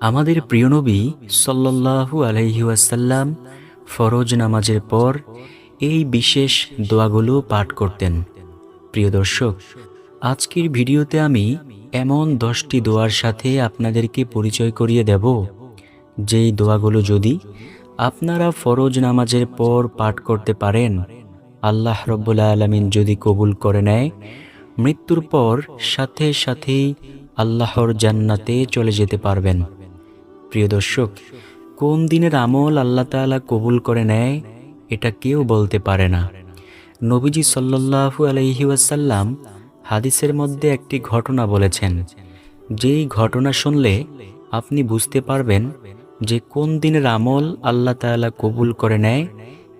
আমাদের প্রিয় নবী সাল্লাল্লাহু আলাইহি ওয়াসাল্লাম ফরজ নামাজের পর এই বিশেষ দোয়াগুলো পাঠ করতেন। প্রিয় দর্শক, আজকের ভিডিওতে আমি এমন দশটি দোয়ার সাথে আপনাদেরকে পরিচয় করিয়ে দেব। যেই দোয়াগুলো যদি আপনারা ফরজ নামাজের পর পাঠ করতে পারেন, আল্লাহ রব্বুল আলমিন যদি কবুল করে নেয়, মৃত্যুর পর সাথে সাথেই আল্লাহর জান্নাতে চলে যেতে পারবেন। প্রিয় দর্শক, কোন দিনের আমল আল্লাহ তাআলা কবুল করে নেয়, এটা কেউ বলতে পারে না। নবীজি সাল্লাল্লাহু আলাইহি ওয়াসাল্লাম হাদিসের মধ্যে একটি ঘটনা বলেছেন। যেই ঘটনা শুনলে আপনি বুঝতে পারবেন যে কোন দিনের আমল আল্লাহ তাআলা কবুল করে নেয়,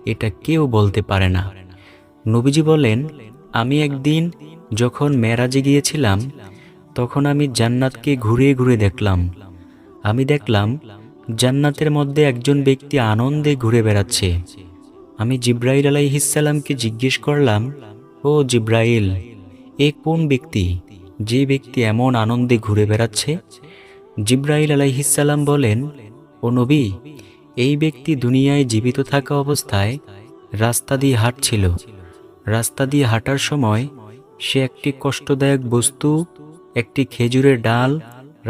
এটা কেউ বলতে পারে না। নবীজি বলেন, আমি একদিন যখন মেরাজে গিয়েছিলাম, তখন আমি জান্নাতকে ঘুরে ঘুরে দেখলাম। আমি দেখলাম জান্নাতের মধ্যে একজন ব্যক্তি আনন্দে ঘুরে বেড়াচ্ছে। আমি জিব্রাইল আলাইহিসাল্লামকে জিজ্ঞেস করলাম, ও জিব্রাইল, এ কোন ব্যক্তি? যে ব্যক্তি এমন আনন্দে ঘুরে বেড়াচ্ছে? জিব্রাইল আলাইহিসাল্লাম বলেন, ও নবী, এই ব্যক্তি দুনিয়ায় জীবিত থাকা অবস্থায় রাস্তা দিয়ে হাঁটছিল। রাস্তা দিয়ে হাঁটার সময় সে একটি কষ্টদায়ক বস্তু, একটি খেজুরের ডাল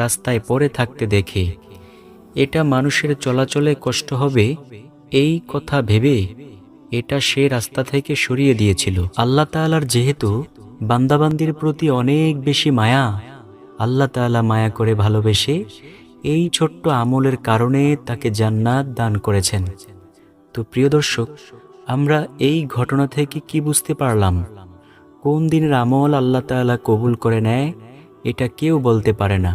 রাস্তায় পড়ে থাকতে দেখে, এটা মানুষের চলাচলে কষ্ট হবে, এই কথা ভেবে এটা সে রাস্তা থেকে সরিয়ে দিয়েছিল। আল্লাহ তাআলার যেহেতু বান্দাবান্দির প্রতি অনেক বেশি মায়া, আল্লাহ তাআলা মায়া করে ভালোবেসে এই ছোট্ট আমলের কারণে তাকে জান্নাত দান করেছেন। তো প্রিয় দর্শক, আমরা এই ঘটনা থেকে কি বুঝতে পারলাম? কোন দিনের আমল আল্লাহ তাআলা কবুল করে নেয়, এটা কেউ বলতে পারে না।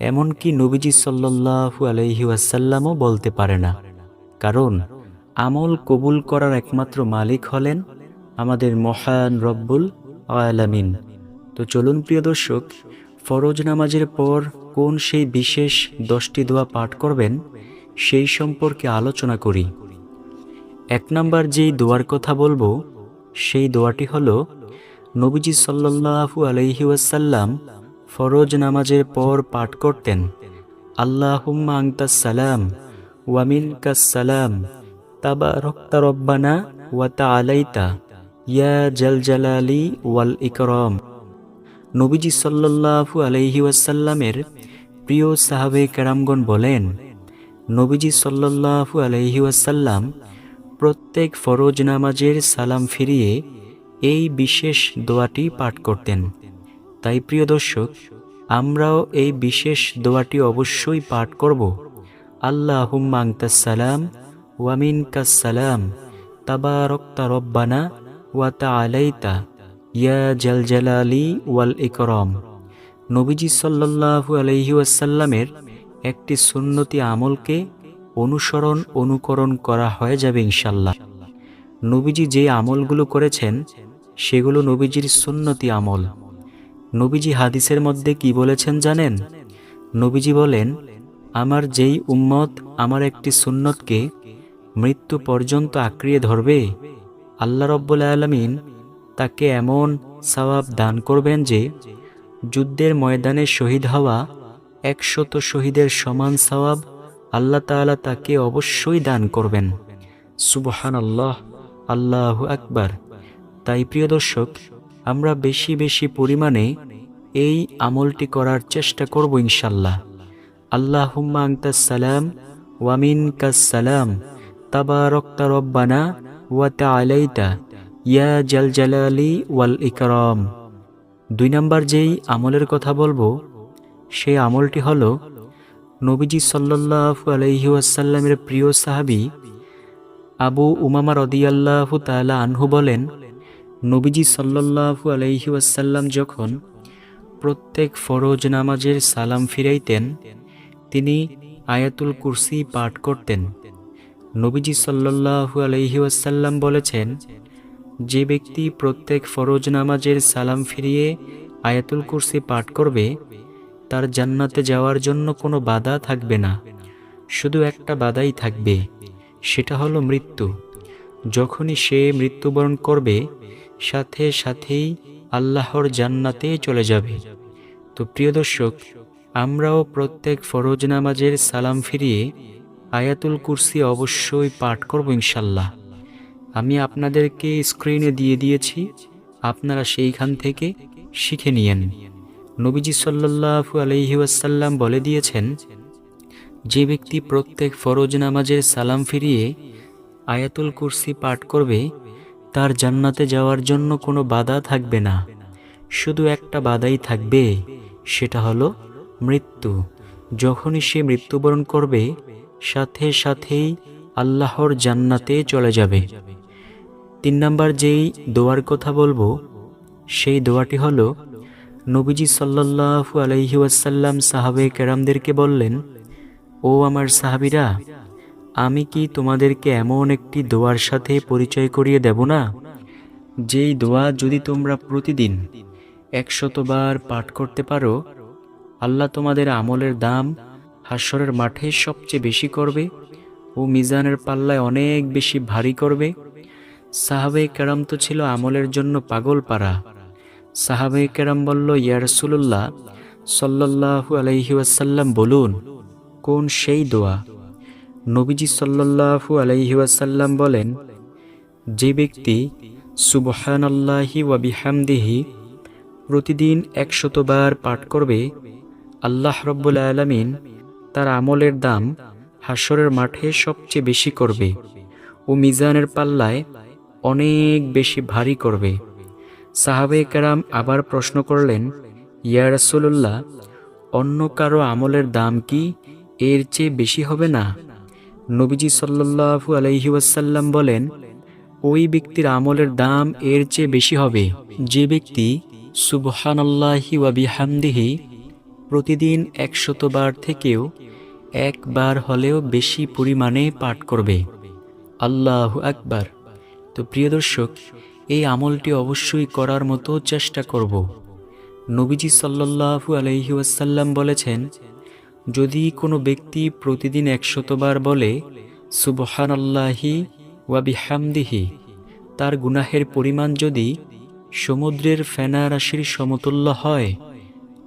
এমনকি নবীজি সাল্লাল্লাহু আলাইহি ওয়াসাল্লামও বলতে পারে না। কারণ, আমল কবুল করার একমাত্র মালিক হলেন আমাদের মহান রব্বুল আলামিন। তো চলুন প্রিয় দর্শক, ফরজ নামাজের পর কোন সেই বিশেষ দশটি দোয়া পাঠ করবেন, সেই সম্পর্কে আলোচনা করি। এক নাম্বার যেই দোয়ার কথা বলব, সেই দোয়াটি হলো, নবীজি সাল্লাল্লাহু আলাইহি ওয়াসাল্লাম ফরজ নামাজের পর পাঠ করতেন, আল্লাহুম্মা আংতাস সালাম ওয়ামিন সালাম তাবা রক্তা রব্বানা ওয়া তাআলাইতা, ইয়া জাল জালালি ওয়াল ইকরম। নবীজি সাল্লাল্লাহু আলাইহি ওয়াসাল্লামের প্রিয় সাহাবে কেরামগণ বলেন, নবীজি সাল্লাল্লাহু আলাইহি ওয়াসাল্লাম প্রত্যেক ফরজ নামাজের সালাম ফিরিয়ে এই বিশেষ দোয়াটি পাঠ করতেন। তাই প্রিয় দর্শক, আমরাও এই বিশেষ দোয়াটি অবশ্যই পাঠ করব। আল্লাহ সালাম ওয়ামিন কাসালাম তাবারক্তা রব্বানা ওয়া তাআলাইতা, ইয়া জাল জালালি ওয়াল ইকরম। নবীজি সাল্লাল্লাহু আলাইহি ওয়াসাল্লামের একটি সুন্নতি আমলকে অনুসরণ, অনুকরণ করা হয়ে যাবে ইনশাল্লাহ নবীজি যে আমলগুলো করেছেন, সেগুলো নবীজির সুন্নতি আমল। নবীজি হাদিসের মধ্যে কি বলেছেন জানেন? নবীজি বলেন, আমার যেই উম্মত আমার একটি সুন্নতকে মৃত্যু পর্যন্ত আঁকড়িয়ে ধরবে, আল্লাহ রব্বুল আলমিন তাকে এমন সওয়াব দান করবেন যে যুদ্ধের ময়দানে শহীদ হওয়া একশত শহীদের সমান সওয়াব আল্লাহ তাআলা তাকে অবশ্যই দান করবেন। সুবহান আল্লাহ আল্লাহ আকবার। তাই প্রিয় দর্শক আমরা বেশি বেশি পরিমাণে এই আমলটি করার চেষ্টা করব ইনশাল্লাহ। আল্লাহ সালাম ওয়ামিন সালাম। তাবারক্তা রব্বানা ওয়া তাআলাইতা। ইয়া জাল জালালি ওয়াল ইকরাম। দুই নাম্বার যেই আমলের কথা বলব সেই আমলটি হলো, নবীজি সাল্লাল্লাহু আলাইহি ওয়াসাল্লামের প্রিয় সাহাবী আবু উমামা রদিয়াল্লাহু তাআলা আনহু বলেন নবীজি সাল্লাল্লাহু আলাইহি ওয়াসাল্লাম যখন প্রত্যেক ফরজ নামাজের সালাম ফিরাইতেন, তিনি আয়াতুল কুরসি পাঠ করতেন। নবীজি সাল্লাল্লাহু আলাইহি ওয়াসাল্লাম বলেছেন, যে ব্যক্তি প্রত্যেক ফরজ নামাজের সালাম ফিরিয়ে আয়াতুল কুরসি পাঠ করবে, তার জান্নাতে যাওয়ার জন্য কোনো বাধা থাকবে না। শুধু একটা বাধাই থাকবে, সেটা হলো মৃত্যু। যখনই সে মৃত্যুবরণ করবে সাথে সাথেই আল্লাহর জান্নাতে চলে যাবে। তো প্রিয় দর্শক, আমরাও প্রত্যেক ফরজ নামাজের সালাম ফিরিয়ে আয়াতুল কুরসি অবশ্যই পাঠ করব ইনশাল্লাহ আমি আপনাদেরকে স্ক্রিনে দিয়ে দিয়েছি, আপনারা সেইখান থেকে শিখে নিয়েন। নবীজি সাল্লাল্লাহু আলাইহি ওয়াসাল্লাম বলে দিয়েছেন, যে ব্যক্তি প্রত্যেক ফরজ নামাজের সালাম ফিরিয়ে আয়াতুল কুরসি পাঠ করবে তার জান্নাতে যাওয়ার জন্য কোনো বাধা থাকবে না। শুধু একটা বাধাই থাকবে, সেটা হলো মৃত্যু। যখনই সে মৃত্যুবরণ করবে, সাথে সাথেই আল্লাহর জান্নাতে চলে যাবে। তিন নাম্বার যেই দোয়ার কথা বলব, সেই দোয়াটি হলো, নবীজি সাল্লাল্লাহু আলাইহি ওয়াসাল্লাম সাহাবে কেরামদেরকে বললেন, ও আমার সাহাবিরা আমি কি তোমাদেরকে এমন একটি দোয়ার সাথে পরিচয় করিয়ে দেব না? যেই দোয়া যদি তোমরা প্রতিদিন একশতবার পাঠ করতে পারো, আল্লাহ তোমাদের আমলের দাম হাস্যরের মাঠে সবচেয়ে বেশি করবে ও মিজানের পাল্লায় অনেক বেশি ভারী করবে। সাহাবে কেরাম তো ছিল আমলের জন্য পাগল পারা সাহাবে কেরাম বলল ইয়ারসুল্লাহ সাল্লাহু আলাইহি ওয়াসাল্লাম, বলুন, কোন সেই দোয়া? নবীজি সাল্লাহু আলাইহি ওয়াসাল্লাম বলেন, যে ব্যক্তি সুবহানাল্লাহি ওয়া বিহামদিহি প্রতিদিন একশতবার পাঠ করবে, আল্লাহ রব্বুল আলামিন তার আমলের দাম হাসরের মাঠে সবচেয়ে বেশি করবে ও মিজানের পাল্লায় অনেক বেশি ভারী করবে। সাহাবে কারাম আবার প্রশ্ন করলেন, ইয়া রাসূলুল্লাহ, অন্য কারও আমলের দাম কি এর চেয়ে বেশি হবে না? নবীজি সাল্লাল্লাহু আলাইহি ওয়াসাল্লাম বলেন, ওই ব্যক্তির আমলের দাম এর চেয়ে বেশি হবে। যে ব্যক্তি সুবহানাল্লাহি ওয়া বিহামদিহি প্রতিদিন একশতবার থেকেও একবার হলেও বেশি পরিমাণে পাঠ করবে। আল্লাহ আকবার। তো প্রিয় দর্শক, এই আমলটি অবশ্যই করার মতো চেষ্টা করব। নবীজি সাল্লাল্লাহু আলাইহি ওয়াসাল্লাম বলেছেন যদি কোনো ব্যক্তি প্রতিদিন একশতবার বলে সুবহান আল্লাহি ওয়াবিহামদিহি তার গুনাহের পরিমাণ যদি সমুদ্রের ফেনা রাশির সমতুল্য হয়,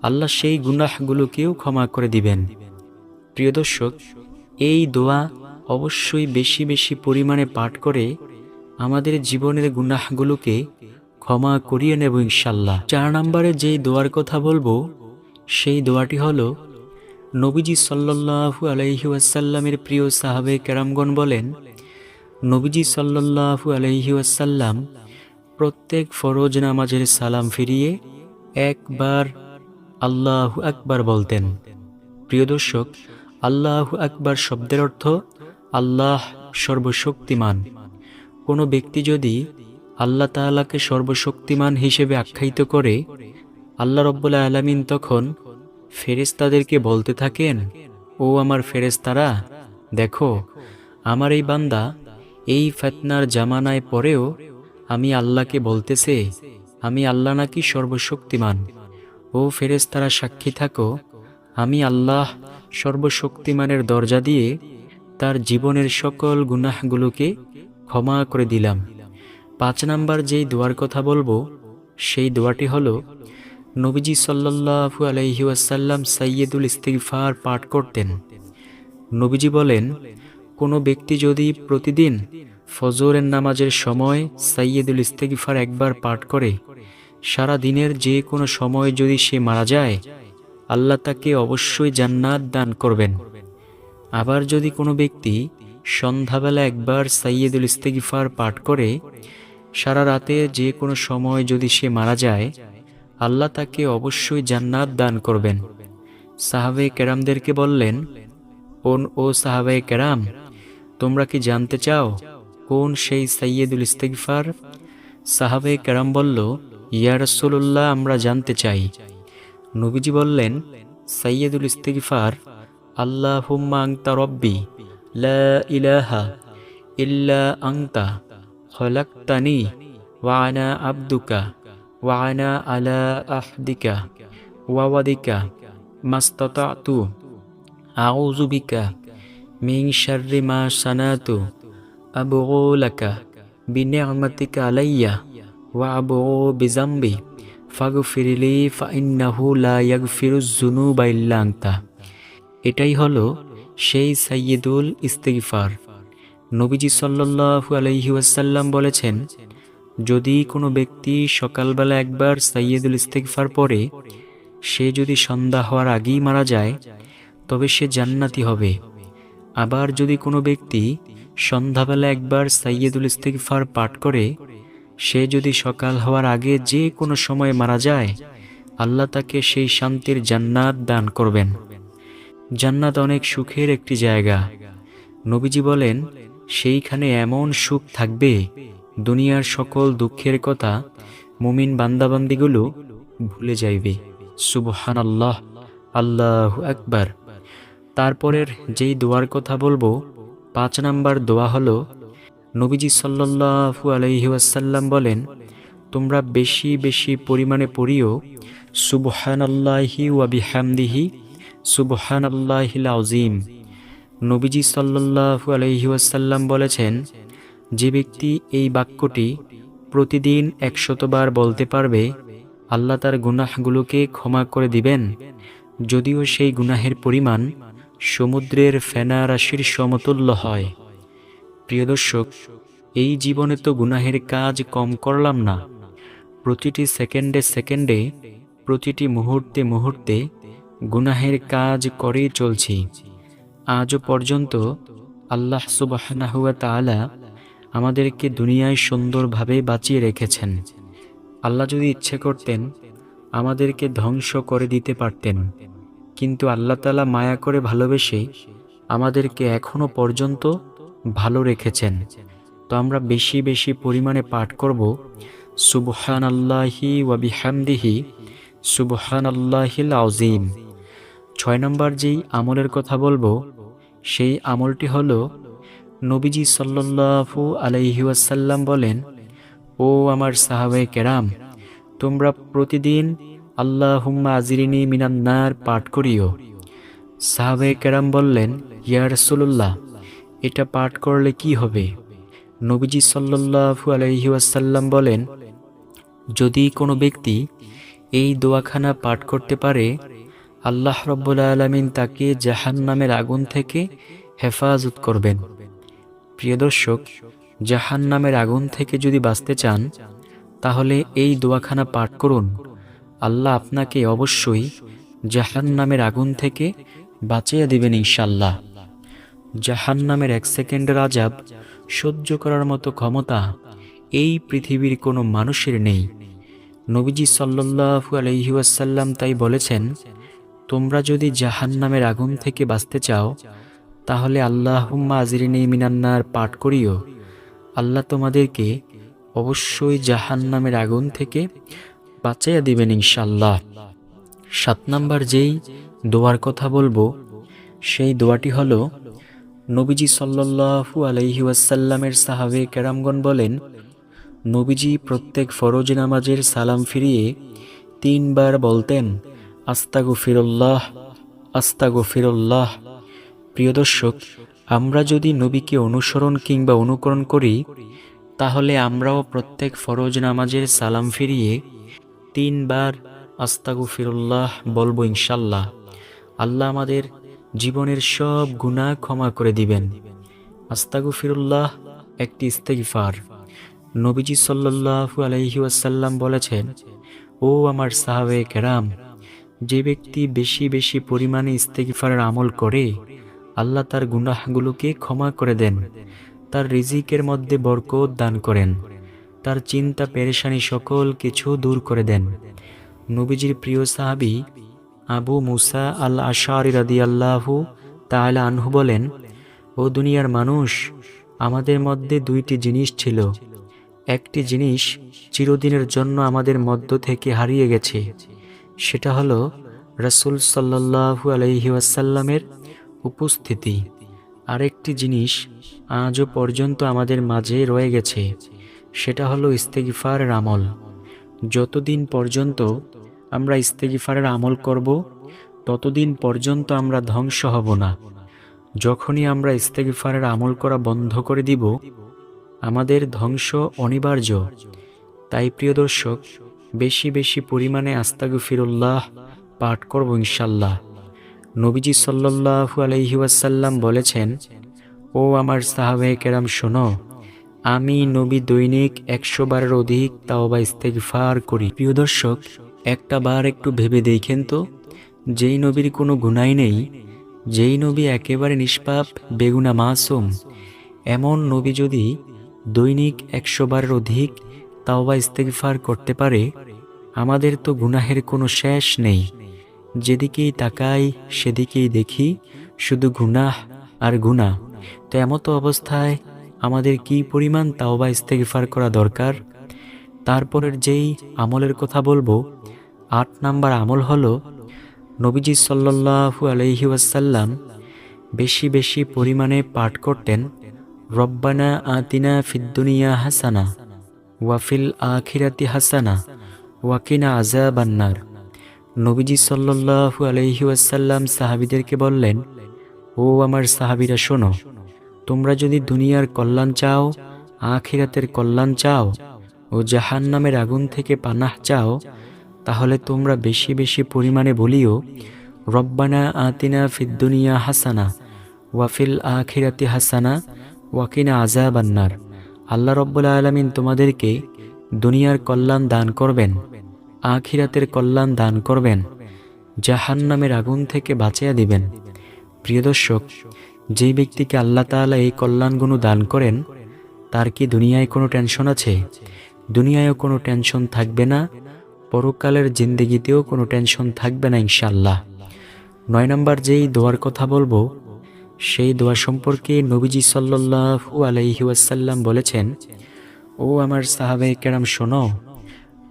আল্লাহ সেই গুনাহগুলোকেও ক্ষমা করে দিবেন। প্রিয় দর্শক, এই দোয়া অবশ্যই বেশি বেশি পরিমাণে পাঠ করে আমাদের জীবনের গুনাহগুলোকে ক্ষমা করিয়ে নেব ইনশাল্লাহ চার নম্বরে যেই দোয়ার কথা বলব, সেই দোয়াটি হলো নবীজি সাল্লাল্লাহু আলাইহি ওয়াসাল্লামের প্রিয় সাহাবে কেরামগণ বলেন, নবীজি সাল্লাল্লাহু আলাইহি ওয়াসাল্লাম প্রত্যেক ফরজ নামাজের সালাম ফিরিয়ে একবার আল্লাহ আকবার বলতেন। প্রিয় দর্শক, আল্লাহ আকবার শব্দের অর্থ আল্লাহ সর্বশক্তিমান। কোনো ব্যক্তি যদি আল্লাহ তাআলাকে সর্বশক্তিমান হিসেবে আখ্যায়িত করে, আল্লাহ রব্বুল্লাহ আলামিন তখন ফেরেশতাদেরকে বলতে থাকেন, ও আমার ফেরেশতারা, দেখো, আমার এই বান্দা এই ফেতনার জামানায় পরেও আমি আল্লাহকে বলতেছে, আমি আল্লাহ নাকি সর্বশক্তিমান। ও ফেরেশতারা, সাক্ষী থাকো, আমি আল্লাহ সর্বশক্তিমানের দরজা দিয়ে তার জীবনের সকল গুনাহগুলোকে ক্ষমা করে দিলাম। পাঁচ নাম্বার যেই দোয়ার কথা বলব, সেই দোয়াটি হলো নবীজি সাল্লাল্লাহু আলাইহি ওয়াসাল্লাম সাইয়্যিদুল ইস্তিগফার পাঠ করতেন। নবীজি বলেন, কোনো ব্যক্তি যদি প্রতিদিন ফজরের নামাজের সময় সাইয়্যিদুল ইস্তিগফার একবার পাঠ করে, সারা দিনের যে কোনো সময় যদি সে মারা যায়, আল্লাহ তাকে অবশ্যই জান্নাত দান করবেন। আবার যদি কোনো ব্যক্তি সন্ধ্যাবেলা একবার সাইয়্যিদুল ইস্তিগফার পাঠ করে, সারা রাতে যে কোনো সময় যদি সে মারা যায় আল্লাহ তাকে অবশ্যই জান্নাত দান করবেন। সাহাবে কেরামদেরকে বললেন কোন ও সাহাবে কেরাম, তোমরা কি জানতে চাও কোন সেই সাইয়্যিদুল ইস্তিগফার? সাহাবে কেরাম বলল, ইয়া রাসূলুল্লাহ, আমরা জানতে চাই। নবীজি বললেন সাইয়েদুল সাইয়্যিদুল ইস্তিগফার, আল্লাহুম্মা আংতা রব্বি, লা ইলাহা ইল্লা আংতা খলাকতানি ওয়া আনা আবদুকা। ওয়া আনা আলা আহদিকা ওয়া ওয়াদিকা মাস্তাতাতু আউযু বিকা মিন শাররি মা সানাতু আবগু লাকা বিনি'মাতিকা আলাইয়া ওয়া আবগু বিজামবি ফাগু ফিরিলি ফাইন্নাহু লা ইয়াগফিরুজ জুনুবা ইল্লা আনতা এটাই হলো সেই সাইয়্যিদুল ইস্তিগফার। নবীজি সাল্লাল্লাহু আলাইহি ওয়াসাল্লাম বলেছেন যদি কোনো ব্যক্তি সকালবেলা একবার সাইয়্যিদুল ইস্তিগফার পরে সে যদি সন্ধ্যা হওয়ার আগেই মারা যায়, তবে সে জান্নাতি হবে। আবার যদি কোনো ব্যক্তি সন্ধ্যাবেলা একবার সাইয়েদুল ইস্তিগফার পাঠ করে, সে যদি সকাল হওয়ার আগে যে কোনো সময় মারা যায়, আল্লাহ তাকে সেই শান্তির জান্নাত দান করবেন। জান্নাত অনেক সুখের একটি জায়গা। নবীজি বলেন, সেইখানে এমন সুখ থাকবে দুনিয়ার সকল দুঃখের কথা মুমিন বান্দাবান্দিগুলো ভুলে যাইবে। সুবহান আল্লাহ আল্লাহ একবার তারপরের যেই দোয়ার কথা বলব, পাঁচ নাম্বার দোয়া হলো, নবীজি সাল্লাল্লাহু আলাইহি ওয়াসাল্লাম বলেন, তোমরা বেশি বেশি পরিমাণে পড়িও, সুবহানাল্লাহি ওয়া বিহামদিহি, সুবহানাল্লাহিল আযীম। নবীজি সাল্লাল্লাহু আলাইহি ওয়াসাল্লাম বলেছেন যে ব্যক্তি এই বাক্যটি প্রতিদিন একশতবার বলতে পারবে, আল্লাহ তার গুনাহগুলোকে ক্ষমা করে দিবেন। যদিও সেই গুনাহের পরিমাণ সমুদ্রের ফেনা রাশির সমতুল্য হয়। প্রিয় দর্শক, এই জীবনে তো গুনাহের কাজ কম করলাম না। প্রতিটি সেকেন্ডে সেকেন্ডে, প্রতিটি মুহূর্তে মুহূর্তে গুনাহের কাজ করেই চলছি। আজও পর্যন্ত আল্লাহ সুবাহানাহুয়া তাআলা আমাদেরকে দুনিয়ায় সুন্দরভাবে বাঁচিয়ে রেখেছেন। আল্লাহ যদি ইচ্ছে করতেন, আমাদেরকে ধ্বংস করে দিতে পারতেন। কিন্তু আল্লাহ তালা মায়া করে ভালোবেসে আমাদেরকে এখনও পর্যন্ত ভালো রেখেছেন। তো আমরা বেশি বেশি পরিমাণে পাঠ করব সুবহান আল্লাহি ওয়াবিহামদিহি সুবহান আল্লাহিল আউজিম ছয় নম্বর যেই আমলের কথা বলব, সেই আমলটি হলো নবীজি সাল্লাল্লাহু আলাইহি ওয়াসাল্লাম বলেন, ও আমার সাহাবে কেরাম, তোমরা প্রতিদিন আল্লাহ হুম্মা আজিরিনী মিনান্নার পাঠ করিও। সাহাবে কেরাম বললেন, ইয়া রাসূলুল্লাহ, এটা পাঠ করলে কি হবে? নবীজি সাল্লাল্লাহু আলাইহি ওয়াসাল্লাম বলেন, যদি কোনো ব্যক্তি এই দোয়াখানা পাঠ করতে পারে, আল্লাহ রব্বুল আলমিন তাকে জাহান নামের আগুন থেকে হেফাজত করবেন। প্রিয় দর্শক জাহান নামের আগুন থেকে যদি বাঁচতে চান, তাহলে এই দোয়াখানা পাঠ করুন। আল্লাহ আপনাকে অবশ্যই জাহান নামের আগুন থেকে বাঁচিয়ে দিবেন ইনশাল্লাহ জাহান নামের এক সেকেন্ডের আজাব সহ্য করার মতো ক্ষমতা এই পৃথিবীর কোনো মানুষের নেই। নবীজি সাল্লাল্লাহু আলাইহি ওয়াসাল্লাম তাই বলেছেন, তোমরা যদি জাহান নামের আগুন থেকে বাঁচতে চাও তাহলে আল্লাহুম্মা আজিরিনী মিনান্নার পাঠ করিও। আল্লাহ তোমাদেরকে অবশ্যই জাহান নামের আগুন থেকে বাঁচাইয়া দিবেন ইনশাল্লাহ সাত নাম্বার যেই দোয়ার কথা বলব, সেই দোয়াটি হলো, নবীজি সাল্লাল্লাহু আলাইহি ওয়াসাল্লামের সাহাবে কেরামগণ বলেন, নবীজি প্রত্যেক ফরজ নামাজের সালাম ফিরিয়ে তিনবার বলতেন আস্তাগু ফিরল্লাহ আস্তাগু ফিরল্লাহ প্রিয় দর্শক, আমরা যদি নবীকে অনুসরণ কিংবা অনুকরণ করি, তাহলে আমরাও প্রত্যেক ফরজ নামাজের সালাম ফিরিয়ে তিনবার আস্তাগু ফিরুল্লাহ বলব ইনশাল্লাহ। আল্লাহ আমাদের জীবনের সব গুনাহ ক্ষমা করে দিবেন। আস্তাগু ফিরুল্লাহ একটি ইস্তেগফার। নবীজি সাল্লাল্লাহু আলাইহি ওয়াসাল্লাম বলেছেন, ও আমার সাহাবে কেরাম, যে ব্যক্তি বেশি বেশি পরিমাণে ইস্তেগফারের আমল করে আল্লাহ তার গুনাহগুলোকে ক্ষমা করে দেন। তার রিজিকের মধ্যে বরকত দান করেন। তার চিন্তা পেরেশানি সকল কিছু দূর করে দেন। নবীজির প্রিয় সাহাবি আবু মুসা আল আশারি রাদি আল্লাহু তাহলে আনহু বলেন, ও দুনিয়ার মানুষ, আমাদের মধ্যে দুইটি জিনিস ছিল। একটি জিনিস চিরদিনের জন্য আমাদের মধ্য থেকে হারিয়ে গেছে। সেটা হলো রাসূল সাল্লাল্লাহু আলাইহি ওয়াসাল্লামের উপস্থিতি। আরেকটি জিনিস আজও পর্যন্ত আমাদের মাঝে রয়ে গেছে, সেটা হলো ইস্তেগিফারের আমল। যতদিন পর্যন্ত আমরা ইস্তেগিফারের আমল করব, ততদিন পর্যন্ত আমরা ধ্বংস হব না। যখনই আমরা ইস্তেগিফারের আমল করা বন্ধ করে দিব, আমাদের ধ্বংস অনিবার্য। তাই প্রিয় দর্শক, বেশি বেশি পরিমাণে আস্তাগফিরুল্লাহ পাঠ করব ইনশাল্লাহ। নবীজি সাল্লাল্লাহু আলাইহি ওয়াসাল্লাম বলেছেন, ও আমার সাহাবে কেরাম, শোনো, আমি নবী দৈনিক একশো বারের অধিক তাওবা ইস্তেগফার করি। প্রিয় দর্শক, একটা বার একটু ভেবে দেখেন তো, যেই নবীর কোনো গুনাই নেই, যেই নবী একেবারে নিষ্পাপ, বেগুনা মাসুম, এমন নবী যদি দৈনিক একশো বারের অধিক তাওবা ইস্তেগফার করতে পারে, আমাদের তো গুনাহের কোনো শেষ নেই। যেদিকেই তাকাই, সেদিকেই দেখি শুধু গুনাহ আর গুনাহ। তো এমতো অবস্থায় আমাদের কি পরিমাণ তাওবা ইস্তেগফার করা দরকার? তারপরের যেই আমলের কথা বলব, আট নাম্বার আমল হলো নবীজি সাল্লাল্লাহু আলাইহি ওয়াসাল্লাম বেশি বেশি পরিমাণে পাঠ করতেন, রব্বানা আতিনা ফিদ্দুনিয়া হাসানা ওয়াফিল আখিরাতি হাসানা ওয়াকিনা আজাবান্নার নবীজি সাল্লাল্লাহু আলাইহি ওয়াসাল্লাম সাহাবিদেরকে বললেন, ও আমার সাহাবিরা, শোনো, তোমরা যদি দুনিয়ার কল্যাণ চাও, আখিরাতের কল্যাণ চাও ও জাহান নামের আগুন থেকে পানাহ চাও, তাহলে তোমরা বেশি বেশি পরিমাণে বলিও, রব্বানা আতিনা ফিদ্দুনিয়া হাসানা ওয়াফিল আখিরাতি হাসানা ওয়াকিনা আজাবান্নার আল্লাহ রব্বুল আলমিন তোমাদেরকে দুনিয়ার কল্যাণ দান করবেন। আখিরাতের কল্যাণ দান করবেন জাহান নামের আগুন থেকে বাঁচিয়ে দিবেন। প্রিয় দর্শক, যেই ব্যক্তিকে আল্লাহ তাআলা এই কল্যাণগুলো দান করেন, তার কি দুনিয়ায় কোনো টেনশন আছে? দুনিয়ায়ও কোনো টেনশন থাকবে না, পরকালের জিন্দেগিতেও কোনো টেনশন থাকবে না ইনশাল্লাহ নয় নম্বর যেই দোয়ার কথা বলব, সেই দোয়া সম্পর্কে নবীজি সাল্লাল্লাহু আলাইহি ওয়াসাল্লাম বলেছেন, ও আমার সাহাবে কেরাম শোনো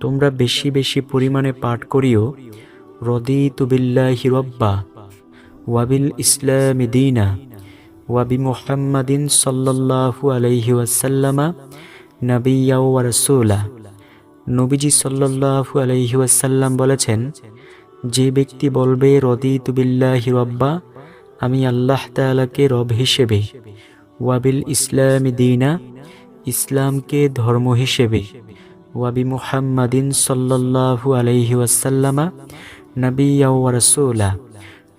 তোমরা বেশি বেশি পরিমাণে পাঠ করিও। রদি তুবিল্লাহি হিরব্বা ওয়াবিল ইসলাম দিনা ওয়াবি মুহাম্মাদিন সাল্লাল্লাহু আলাইহি ওয়াসাল্লামা নবিয়া রাসূলা। নবীজি সাল্লাল্লাহু আলাইহি ওয়াসাল্লাম বলেছেন, যে ব্যক্তি বলবে রদি তুবিল্লাহি হিরব্বা আমি আল্লাহ তাআলাকে রব হিসেবে ওয়াবিল ইসলাম দিনা, ইসলামকে ধর্ম হিসেবে ওয়াবি মুহাম্মাদিন সাল্লাল্লাহু আলাইহি ওয়াসাল্লামা নবিয়া রাসূলা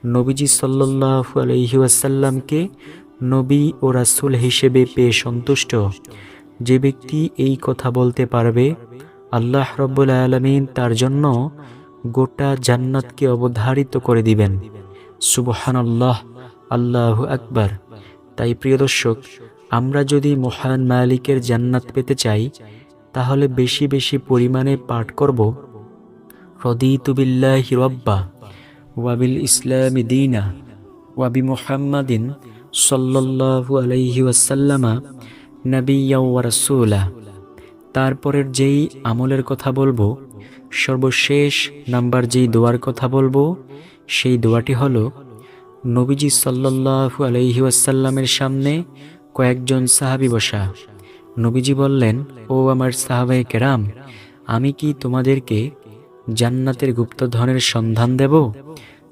নবীজি সাল্লাল্লাহু আলাইহি ওয়াসাল্লামকে নবী ও রাসূল হিসেবে পেয়ে সন্তুষ্ট। যে ব্যক্তি এই কথা বলতে পারবে, আল্লাহ রব্বুল আলমিন তার জন্য গোটা জান্নাতকে অবধারিত করে দিবেন। সুবহানাল্লাহ, আল্লাহ আকবার। তাই প্রিয় দর্শক, আমরা যদি মহান মালিকের জান্নাত পেতে চাই তাহলে বেশি বেশি পরিমাণে পাঠ করব? রদিতু বিল্লাহি রব্বা ওয়াবিল ইসলামি দিনা ওয়াবি মুহাম্মাদিন সাল্লাল্লাহু আলাইহি ওয়াসাল্লামা নবিয়া ওয়া তারপরের যেই আমলের কথা বলব, সর্বশেষ নাম্বার যেই দোয়ার কথা বলব, সেই দোয়াটি হল, নবীজি সাল্লাল্লাহু আলাইহি ওয়াসাল্লামের সামনে কয়েকজন সাহাবী বসা। নবীজি বললেন, ও আমার সাহাবায়ে কেরাম, আমি কি তোমাদেরকে জান্নাতের গুপ্তধনের সন্ধান দেব?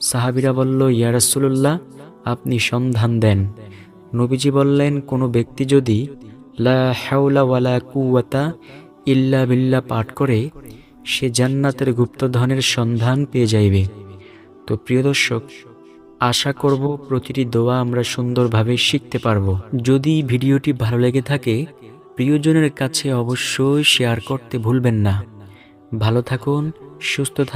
সাহাবিরা বলল, ইয়া রাসূলুল্লাহ, আপনি সন্ধান দেন। নবীজি বললেন, কোনো ব্যক্তি যদি লা হাওলা ওয়ালা কুওয়াতা ইল্লা বিল্লা পাঠ করে, সে জান্নাতের গুপ্তধনের সন্ধান পেয়ে যাইবে। তো প্রিয় দর্শক, আশা করব প্রতিটি দোয়া আমরা সুন্দরভাবে শিখতে পারব। যদি ভিডিওটি ভালো লেগে থাকে প্রিয়জনের কাছে অবশ্যই শেয়ার করতে ভুলবেন না। ভালো থাকুন সুস্থ থাকুন।